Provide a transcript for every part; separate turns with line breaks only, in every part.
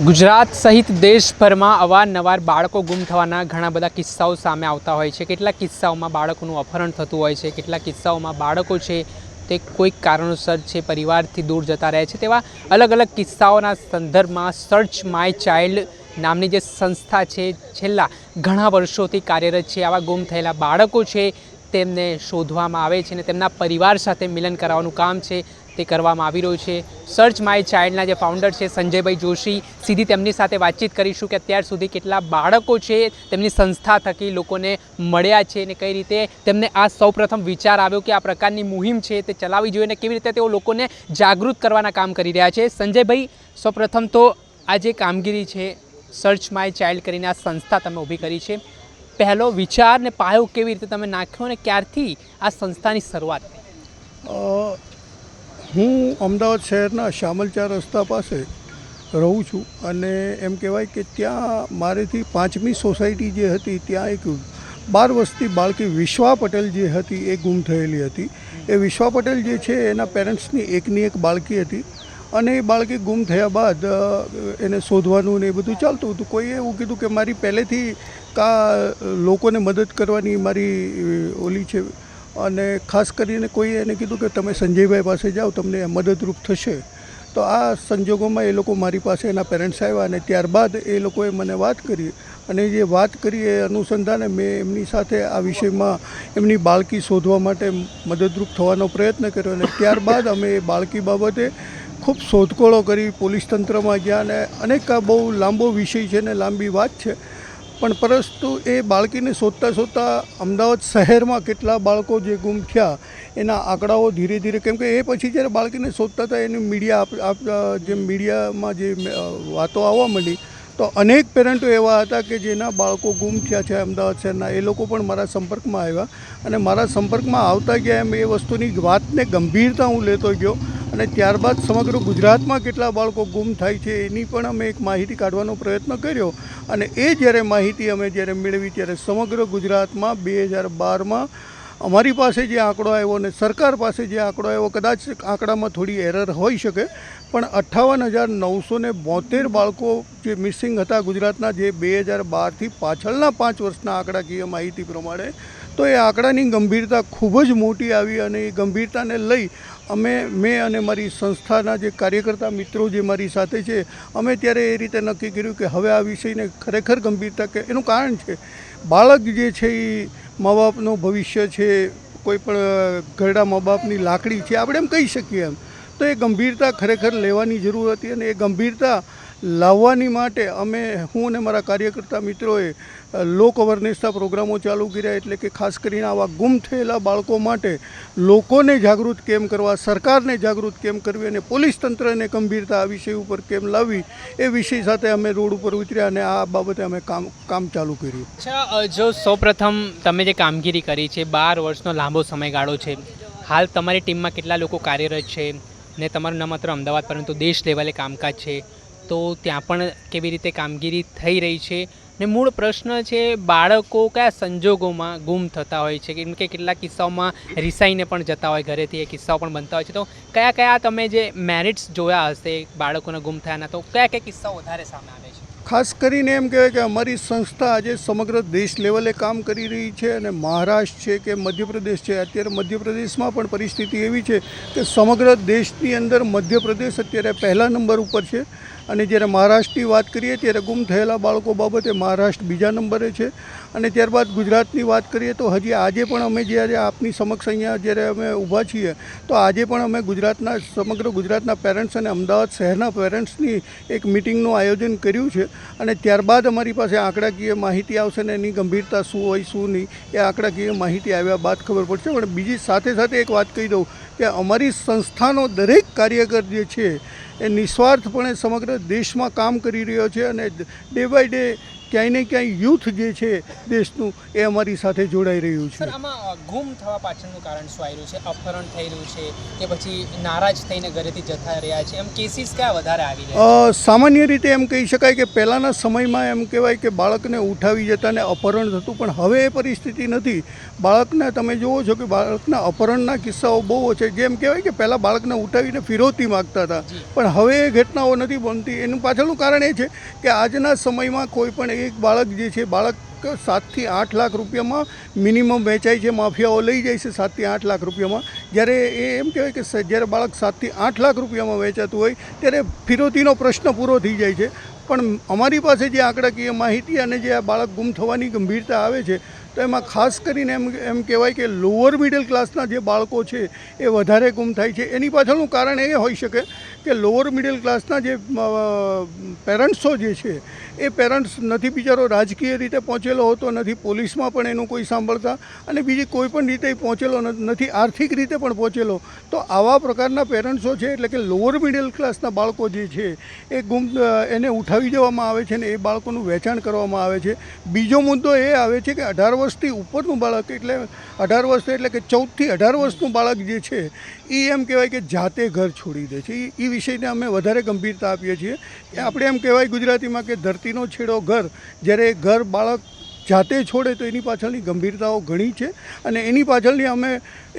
ગુજરાત સહિત દેશભરમાં અવારનવાર બાળકો ગુમ થવાના ઘણા બધા કિસ્સાઓ સામે આવતા હોય છે. કેટલાક કિસ્સાઓમાં બાળકોનું અપહરણ થતું હોય છે. કેટલાક કિસ્સાઓમાં બાળકો છે તે કોઈક કારણોસર છે, પરિવારથી દૂર જતા રહે છે. તેવા અલગ અલગ કિસ્સાઓના સંદર્ભમાં સર્ચ માય ચાઇલ્ડ નામની જે સંસ્થા છે, છેલ્લા ઘણા વર્ષોથી કાર્યરત છે. આવા ગુમ થયેલા બાળકો છે, તેમને શોધવામાં આવે છે અને તેમના પરિવાર સાથે મિલન કરાવવાનું કામ છે. તે કરવામાં આવી રહ્યું છે. સર્ચ માય ચાઇલ્ડના જે ફાઉન્ડર છે, સંજયભાઈ જોશી, સીધી તેમની સાથે વાતચીત કરીશું કે અત્યાર સુધી કેટલા બાળકો છે, તેમની સંસ્થા થકી લોકોને મળ્યા છે અને કઈ રીતે તેમને આ સૌપ્રથમ વિચાર આવ્યો કે આ પ્રકારની મુહિમ છે તે ચલાવવી જોઈએ અને કેવી રીતે તેઓ લોકોને જાગૃત કરવાના કામ કરી રહ્યા છે. સંજયભાઈ, સૌપ્રથમ તો આ જે કામગીરી છે સર્ચ માય ચાઇલ્ડ કરીને આ સંસ્થા તમે ઊભી કરી છે. પહેલો વિચાર ને પાયો કેવી રીતે તમે નાખ્યો અને ક્યારથી આ સંસ્થાની શરૂઆત
હું અમદાવાદ શહેરના શામલચા રસ્તા પાસે રહું છું અને એમ કહેવાય કે ત્યાં મારેથી પાંચમી સોસાયટી જે હતી, ત્યાં એક બાર વર્ષથી બાળકી વિશ્વા પટેલ જે હતી, એ ગુમ થયેલી હતી. એ વિશ્વા પટેલ જે છે, એના પેરેન્ટ્સની એકની એક બાળકી હતી અને એ બાળકી ગુમ થયા બાદ એને શોધવાનું ને એ બધું ચાલતું હતું. કોઈએ એવું કીધું કે મારી પહેલેથી કા લોકોને મદદ કરવાની મારી ઓલી છે અને ખાસ કરીને કોઈએ એને કીધું કે તમે સંજયભાઈ પાસે જાઓ, તમને મદદરૂપ થશે. તો આ સંજોગોમાં એ લોકો મારી પાસે એના પેરેન્ટ્સ આવ્યા અને ત્યારબાદ એ લોકોએ મને વાત કરી. અને જે વાત કરી એ અનુસંધાને મેં એમની સાથે આ વિષયમાં એમની બાળકી શોધવા માટે મદદરૂપ થવાનો પ્રયત્ન કર્યો અને ત્યારબાદ અમે એ બાળકી બાબતે ખૂબ શોધખોળો કરી પોલીસ તંત્રમાં ગયા અને અનેક આ બહુ લાંબો વિષય છે ને લાંબી વાત છે. પણ પરંતુ એ બાળકીને શોધતા શોધતા અમદાવાદ શહેરમાં કેટલા બાળકો જે ગુમ થયા, એના આંકડાઓ ધીરે ધીરે, કેમ કે એ પછી જ્યારે બાળકીને શોધતા હતા, એની મીડિયા જે મીડિયામાં જે વાતો આવવા માંડી, તો અનેક પેરેન્ટો એવા હતા કે જેના બાળકો ગુમ થયા છે અમદાવાદ શહેરના. એ લોકો પણ મારા સંપર્કમાં આવ્યા અને મારા સંપર્કમાં આવતા ગયા એમ એ વસ્તુની વાતને ગંભીરતા હું લેતો ગયો. અને ત્યારબાદ સમગ્ર ગુજરાતમાં કેટલા બાળકો ગુમ થાય છે એની પણ અમે એક માહિતી કાઢવાનો પ્રયત્ન કર્યો. અને એ જ્યારે માહિતી અમે જ્યારે મેળવી ત્યારે સમગ્ર ગુજરાતમાં બે હજાર બારમાં અમારી પાસે જે આંકડો આવ્યો અને સરકાર પાસે જે આંકડો આવ્યો, કદાચ આંકડામાં થોડી એરર હોઈ શકે, પણ અઠ્ઠાવન હજાર નવસો ને બોતેર બાળકો જે મિસિંગ હતા ગુજરાતના જે બે હજાર બારથી પાછળના પાંચ વર્ષના આંકડાકીય માહિતી પ્રમાણે, તો એ આંકડાની ગંભીરતા ખૂબ જ મોટી આવી અને એ ગંભીરતાને લઈ અમે, મેં અને મારી સંસ્થાના જે કાર્યકર્તા મિત્રો જે મારી સાથે છે, અમે ત્યારે એ રીતે નક્કી કર્યું કે હવે આ વિષયને ખરેખર ગંભીરતા કે એનું કારણ છે. બાળક જે છે એ મા બાપનું ભવિષ્ય છે, કોઈ પણ ઘરડા મા બાપની લાકડી છે, આપણે એમ કહી શકીએ એમ. તો એ ગંભીરતા ખરેખર લેવાની જરૂર હતી અને એ ગંભીરતા લાવવાની માટે અમે હું અને મારા કાર્યકર્તા મિત્રોએ લોક અવેરનેસના પ્રોગ્રામો ચાલુ કર્યા એટલે કે ખાસ કરીને આવા ગુમ થયેલા બાળકો માટે લોકોને જાગૃત કેમ કરવા, સરકારને જાગૃત કેમ કરવી અને પોલીસ તંત્રને ગંભીરતા આ વિષય ઉપર કેમ લાવવી એ વિષય સાથે અમે રોડ ઉપર ઉતર્યા અને આ બાબતે અમે કામ કામ ચાલુ કર્યું.
અચ્છા જો સૌપ્રથમ તમે જે કામગીરી કરી છે, બાર વર્ષનો લાંબો સમયગાળો છે, હાલ તમારી ટીમમાં કેટલા લોકો કાર્યરત છે ને તમારું ન માત્ર અમદાવાદ પરંતુ દેશ લેવલે કામકાજ છે? તો ત્યાં પણ કેવી રીતે કામગીરી થઈ રહી છે? ને મૂળ પ્રશ્ન છે, બાળકો કયા સંજોગોમાં ગુમ થતા હોય છે? કેમ કે કેટલાક કિસ્સાઓમાં રિસાઈને પણ જતા હોય, ઘરેથી એ કિસ્સાઓ પણ બનતા હોય છે. તો કયા કયા તમે જે મેરિટ્સ જોયા હશે બાળકોના ગુમ થયાના, તો કયા કયા કિસ્સાઓ વધારે સામે આવે છે?
ખાસ કરીને એમ કહેવાય કે અમારી સંસ્થા આજે સમગ્ર દેશ લેવલે કામ કરી રહી છે અને મહારાષ્ટ્ર છે કે મધ્યપ્રદેશ છે, અત્યારે મધ્યપ્રદેશમાં પણ પરિસ્થિતિ એવી છે કે સમગ્ર દેશની અંદર મધ્યપ્રદેશ અત્યારે પહેલા નંબર ઉપર છે. અને જ્યારે મહારાષ્ટ્રની વાત કરીએ ત્યારે ગુમ થયેલા બાળકો બાબતે મહારાષ્ટ્ર બીજા નંબરે છે. અને ત્યારબાદ ગુજરાતની વાત કરીએ તો હજી આજે પણ અમે જ્યારે આપની સમક્ષ અહીંયા જ્યારે અમે ઊભા છીએ, તો આજે પણ અમે ગુજરાતના, સમગ્ર ગુજરાતના પેરેન્ટ્સ અને અમદાવાદ શહેરના પેરેન્ટ્સની એક મિટિંગનું આયોજન કર્યું છે. અને ત્યારબાદ અમારી પાસે આંકડાકીય માહિતી આવશે ને એની ગંભીરતા શું હોય, શું નહીં, એ આંકડાકીય માહિતી આવ્યા બાદ ખબર પડશે. પણ બીજી સાથે સાથે એક વાત કહી દઉં કે અમારી સંસ્થાનો દરેક કાર્યકર જે છે એ નિસ્વાર્થપણે સમગ્ર દેશમાં કામ કરી રહ્યો છે અને ડે બાય ડે ક્યાંય ને ક્યાંય યુથ જે છે દેશનું એ અમારી સાથે જોડાઈ રહ્યું છે.
આમાં ગુમ થવા પાછળનું કારણ શું આવી રહ્યું છે? અપહરણ થઈ રહ્યું છે કે પછી નારાજ થઈને ઘરેથી જતા રહ્યા છે? એમ કેસીસ ક્યાં વધારે આવી રહ્યા
સામાન્ય રીતે એમ કહી શકાય કે પહેલાંના સમયમાં એમ કહેવાય કે બાળકને ઉઠાવી જતા ને અપહરણ થતું પણ હવે એ પરિસ્થિતિ નથી. બાળકને તમે જુઓ છો કે બાળકના અપહરણના કિસ્સાઓ બહુ છે. જેમ કહેવાય કે પહેલાં બાળકને ઉઠાવીને ફિરોતી માગતા હતા. પણ હવે એ ઘટનાઓ નથી બનતી. એનું પાછળનું કારણ એ છે કે આજના સમયમાં કોઈ પણ એક બાળક જે છે, બાળક સાતથી આઠ લાખ રૂપિયામાં મિનિમમ વેચાય છે, માફિયાઓ લઈ જાય છે સાતથી આઠ લાખ રૂપિયામાં. જ્યારે એ એમ કહેવાય કે જ્યારે બાળક સાતથી આઠ લાખ રૂપિયામાં વેચાતું હોય, ત્યારે ફિરોતીનો પ્રશ્ન પૂરો થઈ જાય છે. પણ અમારી પાસે જે આંકડાકીય માહિતી અને જે આ બાળક ગુમ થવાની ગંભીરતા આવે છે તો એમાં ખાસ કરીને એમ એમ કહેવાય કે લોઅર મિડલ ક્લાસના જે બાળકો છે, એ વધારે ગુમ થાય છે. એની પાછળનું કારણ એ હોઈ શકે કે લોઅર મિડલ ક્લાસના જે પેરેન્ટ્સો જે છે, એ પેરેન્ટ્સ નથી બિચારો રાજકીય રીતે પહોંચેલો હોતો, નથી પોલીસમાં પણ એનું કોઈ સાંભળતા અને બીજી કોઈ પણ રીતે પહોંચેલો નથી, આર્થિક રીતે પણ પહોંચેલો. તો આવા પ્રકારના પેરેન્ટ્સો છે, એટલે કે લોઅર મિડલ ક્લાસના બાળકો જે છે, એ ગુમ એને ઉઠાવી દેવામાં આવે છે ને એ બાળકોનું વેચાણ કરવામાં આવે છે. બીજો મુદ્દો એ આવે છે કે અઢાર વર્ષથી ઉપરનું બાળક એટલે અઢાર વર્ષ એટલે કે ચૌદથી અઢાર વર્ષનું બાળક જે છે, એ એમ કહેવાય કે જાતે ઘર છોડી દે છે. એ વિષયને અમે વધારે ગંભીરતા આપીએ છીએ કે આપણે એમ કહેવાય ગુજરાતીમાં કે ધરતીનો છેડો ઘર. જ્યારે ઘર બાળક જાતે છોડે તો એની પાછળની ગંભીરતાઓ ઘણી છે અને એની પાછળની અમે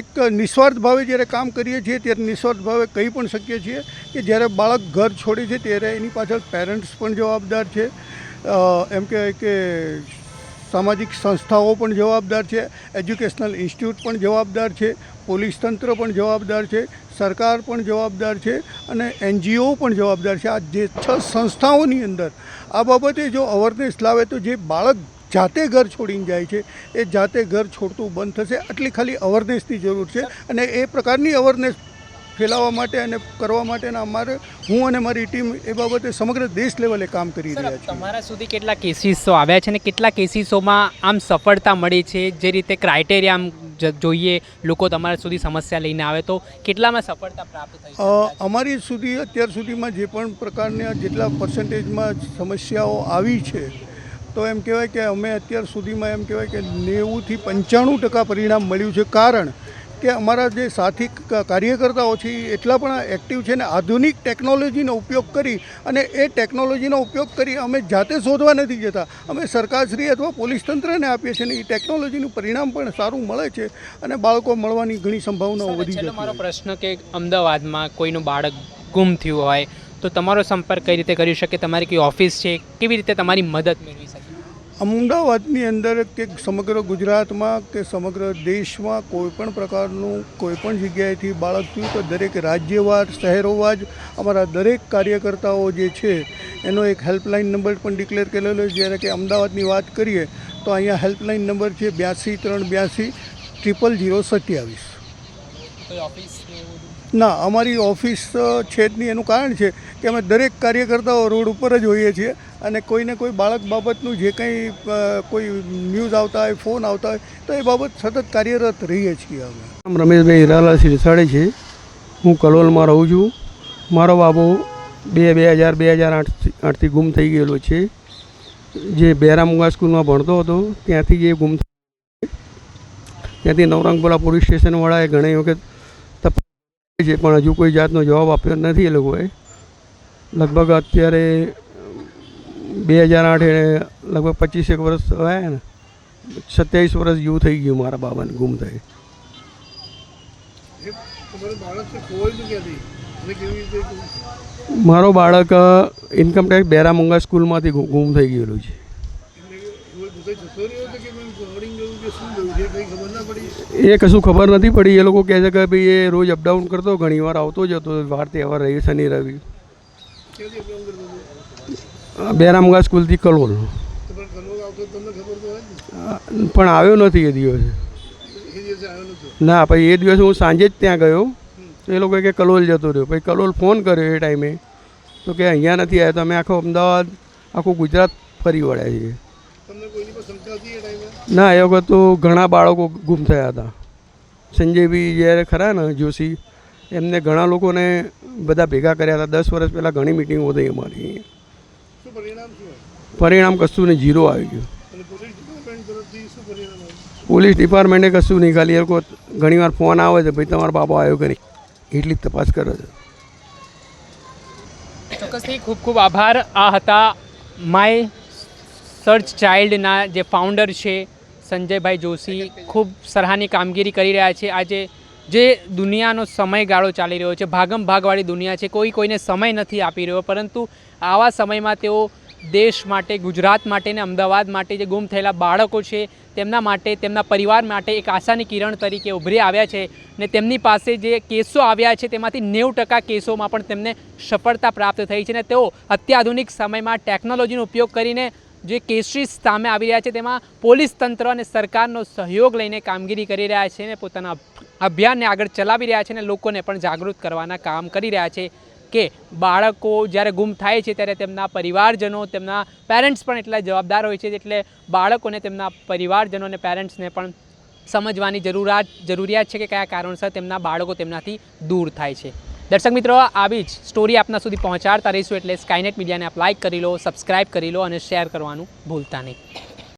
એક નિસ્વાર્થ ભાવે જ્યારે કામ કરીએ છીએ ત્યારે નિસ્વાર્થ ભાવે કહી પણ શકીએ છીએ કે જ્યારે બાળક ઘર છોડે છે ત્યારે એની પાછળ પેરેન્ટ્સ પણ જવાબદાર છે. એમ કહેવાય કે સામાજિક સંસ્થાઓ પણ જવાબદાર છે, એજ્યુકેશનલ ઇન્સ્ટિટ્યૂટ પણ જવાબદાર છે, પોલીસ તંત્ર પણ જવાબદાર છે, સરકાર પણ જવાબદાર છે અને એનજીઓ પણ જવાબદાર છે. આ જે છ સંસ્થાઓની અંદર આ બાબતે જો અવેરનેસ લાવે તો જે બાળક જાતે ઘર છોડીને જાય છે, એ જાતે ઘર છોડતું બંધ થશે. આટલી ખાલી અવેરનેસની જરૂર છે અને એ પ્રકારની અવેરનેસ ફેલાવવા માટે અને કરવા માટેના અમારે હું અને મારી ટીમ એ બાબતે સમગ્ર દેશ લેવલે કામ કરી રહ્યા છીએ.
તમારા સુધી કેટલા કેસીસો આવ્યા છે અને કેટલા કેસીસોમાં આમ સફળતા મળી છે? જે રીતે ક્રાઇટેરિયા આમ જોઈએ લોકો તમારા સુધી સમસ્યા લઈને આવે તો કેટલામાં સફળતા પ્રાપ્ત થઈ
અમારી સુધી અત્યાર સુધીમાં જે પણ પ્રકારના જેટલા પર્સન્ટેજમાં સમસ્યાઓ આવી છે તો એમ કહેવાય કે અમે અત્યાર સુધીમાં એમ કહેવાય કે નેવુંથી પંચાણું ટકા પરિણામ મળ્યું છે. કારણ કે અમારા જે સાથી કાર્યકર્તાઓ છે એ એટલા પણ એક્ટિવ છે ને આધુનિક ટેકનોલોજીનો ઉપયોગ કરી અને એ ટેકનોલોજીનો ઉપયોગ કરી અમે જાતે શોધવા નથી જતા. અમે સરકારશ્રી અથવા પોલીસ તંત્રને આપીએ છીએ ને એ ટેકનોલોજીનું પરિણામ પણ સારું મળે છે અને બાળકો મળવાની ઘણી સંભાવનાઓ વધી છે
મારો પ્રશ્ન કે અમદાવાદમાં કોઈનું બાળક ગુમ થયું હોય તો તમારો સંપર્ક કઈ રીતે કરી શકે? તમારી કઈ ઓફિસ છે કેવી રીતે તમારી મદદ મેળવી શકે?
અમદાવાદની અંદર કે સમગ્ર ગુજરાતમાં કે સમગ્ર દેશમાં કોઈ પણ પ્રકારનું કોઈ પણ જગ્યાએથી બાળક થયું તો દરેક રાજ્યવાર શહેરોવા જ અમારા દરેક કાર્યકર્તાઓ જે છે એનો એક હેલ્પલાઇન નંબર પણ ડિક્લેર કરેલો છે. જ્યારે કે અમદાવાદની વાત કરીએ તો અહીંયા હેલ્પલાઇન નંબર છે બ્યાસી ત્રણ બ્યાસી ટ્રિપલ જીરો સત્યાવીસ.
ને
અમારી ઓફિસ છે જ નહીં એનું કારણ છે કે અમે દરેક કાર્યકર્તાઓ રોડ ઉપર જ હોઈએ છીએ. અને કોઈને કોઈ બાળક બાબતનું જે કંઈ કોઈ ન્યૂઝ આવતા હોય, ફોન આવતા હોય, તો એ બાબત સતત કાર્યરત રહીએ છીએ અમે.
રમેશભાઈ હીરાલાલ સિરસાડે છે. હું કલોલમાં રહું છું. મારો બાબો બે બે હજાર બે હજાર આઠ આઠથી ગુમ થઈ ગયેલો છે. જે બેરામુંગા સ્કૂલમાં ભણતો હતો, ત્યાંથી જે ગુમ ત્યાંથી નવરંગપુરા પોલીસ સ્ટેશનવાળાએ ઘણી વખત તપાસ છે, પણ હજુ કોઈ જાતનો જવાબ આપ્યો નથી એ લોકોએ. લગભગ અત્યારે બે હજાર આઠ લગભગ પચીસેક વર્ષ થયા ને સત્યાવીસ વર્ષ જેવું થઈ ગયું મારા બાબાને ગુમ થઈ. મારો બાળક ઇન્કમટેક્સ બેરામુંગા સ્કૂલમાંથી ગુમ થઈ ગયેલું છે. એ કશું ખબર નથી પડી. એ લોકો કહે છે કે ભાઈ એ રોજ અપડાઉન કરતો ઘણી વાર આવતો જતો વાર તહેવાર રહી શનિ રવિ. બેરામુંગા સ્કૂલથી કલોલ. પણ આવ્યો નથી એ દિવસે. ના પછી એ દિવસે હું સાંજે જ ત્યાં ગયો. તો એ લોકો કે કલોલ જતો રહ્યો. પછી કલોલ ફોન કર્યો એ ટાઈમે. તો કે અહીંયા નથી આવ્યો. તો અમે આખો અમદાવાદ આખું ગુજરાત ફરી વળ્યા છીએ. ના એ વખત તો ઘણા બાળકો ગુમ થયા હતા. સંજયભાઈ જ્યારે ખરા ને જોશી એમને ઘણા લોકોને બધા ભેગા કર્યા હતા. દસ વર્ષ પહેલાં ઘણી મિટિંગો થઈ અમારી. પરિણામ કશું નહીં ઝીરો આવી ગયું. પોલીસ ડિપાર્ટમેન્ટે કશું નહીં ખાલી એ લોકો ઘણીવાર ફોન આવે છે ભાઈ તમારો બાપો આવ્યો કે નહીં? એટલી જ તપાસ કરે છે.
ચોક્કસથી ખૂબ ખૂબ આભાર. આ હતા માય સર્ચ ચાઇલ્ડના જે ફાઉન્ડર છે સંજયભાઈ જોશી ખૂબ સરાહની કામગીરી કરી રહ્યા છે. આજે જે દુનિયાનો સમયગાળો ચાલી રહ્યો છે, ભાગમ ભાગવાળી દુનિયા છે, કોઈ કોઈને સમય નથી આપી રહ્યો, પરંતુ આવા સમયમાં તેઓ દેશ માટે, ગુજરાત માટે ને અમદાવાદ માટે જે ગુમ થયેલા બાળકો છે, તેમના માટે, તેમના પરિવાર માટે એક આશાની કિરણ તરીકે ઉભરી આવ્યા છે ને તેમની પાસે જે કેસો આવ્યા છે, તેમાંથી નેવું ટકા કેસોમાં પણ તેમને સફળતા પ્રાપ્ત થઈ છે ને તેઓ અત્યાધુનિક સમયમાં ટેકનોલોજીનો ઉપયોગ કરીને જે કેસીસ સામે આવી રહ્યા છે, તેમાં પોલીસ તંત્ર અને સરકારનો સહયોગ લઈને કામગીરી કરી રહ્યા છે ને પોતાના અભિયાનને આગળ ચલાવી રહ્યા છે અને લોકોને પણ જાગૃત કરવાના કામ કરી રહ્યા છે કે બાળકો જ્યારે ગુમ થાય છે ત્યારે તેમના પરિવારજનો, તેમના પેરેન્ટ્સ પણ એટલા જવાબદાર હોય છે એટલે બાળકોને તેમના પરિવારજનો અને પેરેન્ટ્સને પણ સમજવાની જરૂરિયાત જરૂરિયાત છે કે કયા કારણસર તેમના બાળકો તેમનાથી દૂર થાય છે. દર્શક મિત્રો, આવી જ સ્ટોરી આપના સુધી પહોંચાડતા રહીશું એટલે સ્કાયનેટ મીડિયાને આપ લાઇક કરી લો સબસ્ક્રાઇબ કરી લો અને શેર કરવાનું ભૂલતા નહીં.